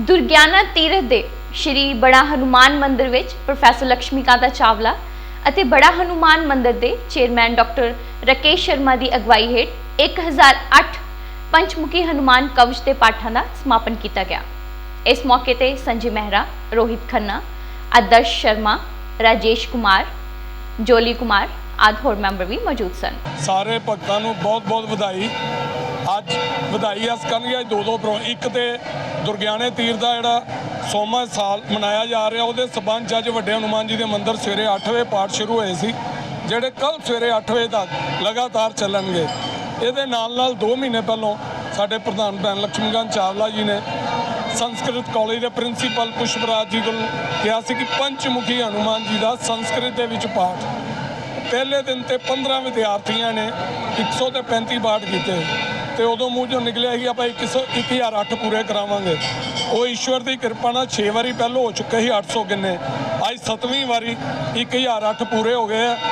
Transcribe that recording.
ਦੁਰਗਿਆਨਾ ਤੀਰਥ ਦੇ ਸ਼੍ਰੀ ਬੜਾ ਹਨੂਮਾਨ ਮੰਦਿਰ ਵਿੱਚ ਪ੍ਰੋਫੈਸਰ ਲక్ష్ਮੀਕਾਂਤਾ ਚਾਵਲਾ ਅਤੇ ਬੜਾ ਹਨੂਮਾਨ ਮੰਦਿਰ ਦੇ ਚੇਅਰਮੈਨ ਡਾਕਟਰ ਰਕੇਸ਼ ਸ਼ਰਮਾ ਦੀ ਅਗਵਾਈ ਹੇਠ 1008 ਪੰਚਮੁਖੀ ਹਨੂਮਾਨ ਕਵਚ ਦੇ ਪਾਠਾਂ ਦਾ ਸਮਾਪਨ ਕੀਤਾ ਗਿਆ। ਇਸ ਮੌਕੇ ਤੇ ਸੰਜੇ ਮਹਿਰਾ, ਰੋਹਿਤ ਖੰਨਾ, ਆਦਰਸ਼ ਸ਼ਰਮਾ, ਰਾਜੇਸ਼ ਕੁਮਾਰ, ਜੋਲੀ ਕੁਮਾਰ ਆਦਿ ਹੋਰ ਮੈਂਬਰ ਵੀ ਮੌਜੂਦ ਸਨ। ਸਾਰੇ ਭਗਤਾਂ ਨੂੰ ਬਹੁਤ-ਬਹੁਤ ਵਧਾਈ। ਅੱਜ ਵਧਾਈ ਇਸ ਕਰਨਗੇ ਅੱਜ ਦੋ ਦੋ ਪ੍ਰੋ ਇੱਕ ਤੇ ਦੁਰਗਿਆਣੇ ਤੀਰ ਦਾ ਜਿਹੜਾ ਸੋਮਾ ਸਾਲ ਮਨਾਇਆ ਜਾ ਰਿਹਾ, ਉਹਦੇ ਸਬੰਧ 'ਚ ਅੱਜ ਵੱਡੇ ਹਨੂਮਾਨ ਜੀ ਦੇ ਮੰਦਿਰ ਸਵੇਰੇ 8 ਵਜੇ ਪਾਠ ਸ਼ੁਰੂ ਹੋਏ ਸੀ, ਜਿਹੜੇ ਕੱਲ ਸਵੇਰੇ 8 ਵਜੇ ਤੱਕ ਲਗਾਤਾਰ ਚੱਲਣਗੇ। ਇਹਦੇ ਨਾਲ ਨਾਲ 2 ਮਹੀਨੇ ਪਹਿਲਾਂ ਸਾਡੇ ਪ੍ਰਧਾਨ ਭੈਣ ਲక్ష్ਮੀਕਾਂਤ ਚਾਵਲਾ ਜੀ ਨੇ ਸੰਸਕ੍ਰਿਤ ਕਾਲਜ ਦੇ ਪ੍ਰਿੰਸੀਪਲ ਪੁਸ਼ਪਰਾਜ ਜੀ ਕੋਲ ਕਿਹਾ ਸੀ ਕਿ ਪੰਚਮੁਖੀ ਹਨੂਮਾਨ ਜੀ ਦਾ ਸੰਸਕ੍ਰਿਤ ਦੇ ਵਿੱਚ ਪਾਠ। ਪਹਿਲੇ ਦਿਨ ਤੇ 15 ਵਿਦਿਆਰਥੀਆਂ ਨੇ 100 ਤੇ 35 ਪਾਠ ਕੀਤੇ। ਤੇ ਉਦੋਂ ਮੂੰਹ ਚੋਂ ਨਿਕਲਿਆ ਸੀ ਆਪਾਂ 100 1008 ਪੂਰੇ ਕਰਾਵਾਂਗੇ। ਉਹ ਈਸ਼ਵਰ ਦੀ ਕਿਰਪਾ ਨਾਲ 6 ਵਾਰੀ ਪਹਿਲਾਂ ਹੋ ਚੁੱਕੇ ਸੀ 800 ਕਿੰਨੇ। ਅੱਜ 7ਵੀਂ ਵਾਰੀ 1008 ਪੂਰੇ ਹੋ ਗਏ ਆ।